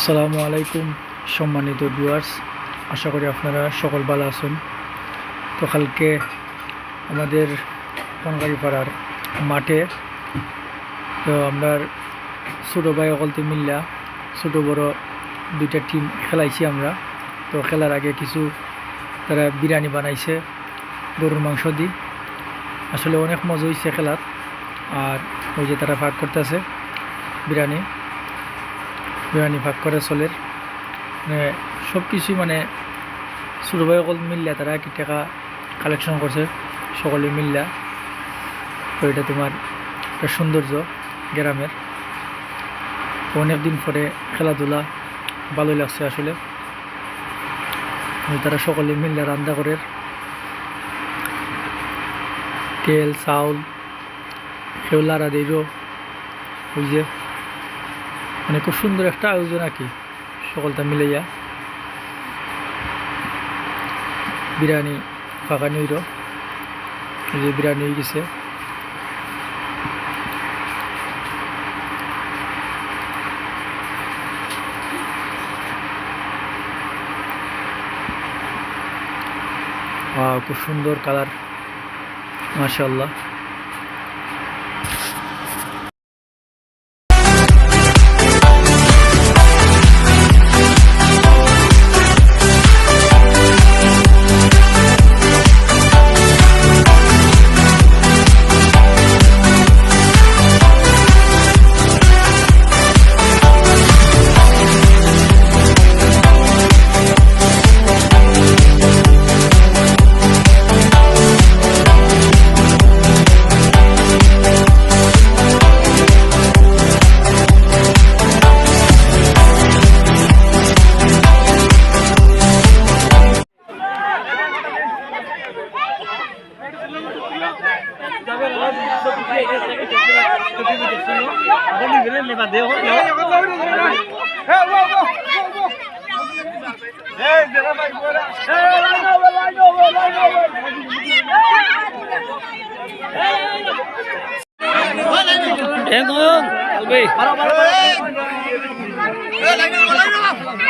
আসসালামু আলাইকুম, সম্মানিত ভিউয়ার্স আশা করি আপনারা সকল ভালো আছেন। তো কালকে আমাদের কনগারি পাড়ার মাঠে, তো আমরা ছোটো ভাই অকলতে মিল্লা, ছোটো বড় দুইটা টিম খেলাইছি আমরা। তো খেলার আগে কিছু তারা বিরিয়ানি বানাইছে, গরুর মাংস দি। আসলে অনেক মজা হয়েছে খেলার, আর ওই যে তারা ভাগ করতেছে বিরিয়ানি। বিরিয়ানি ভাগ করে চলের মানে সব কিছুই মানে ছোটো ভাই অকল মিললা তারা কি টাকা কালেকশন করছে সকলে মিললা। তো এটা তোমার একটা সৌন্দর্য গ্রামের অনেক দিন পরে খেলাধুলা ভালোই লাগছে আসলে। তারা সকলে মিললা রান্না করে তেল, চাউল দিল ওই যে মানে খুব সুন্দর একটা আয়োজন আর কি। সকলটা মিলাইয়া। বিরিয়ানি ফাঁকানি হইল যে বিরিয়ানি হয়ে গেছে। খুব সুন্দর কালার। মাশাল্লাহ Em luôn, chuẩn bị. Bắt đầu, bắt đầu. Lên, lên, lên, lên.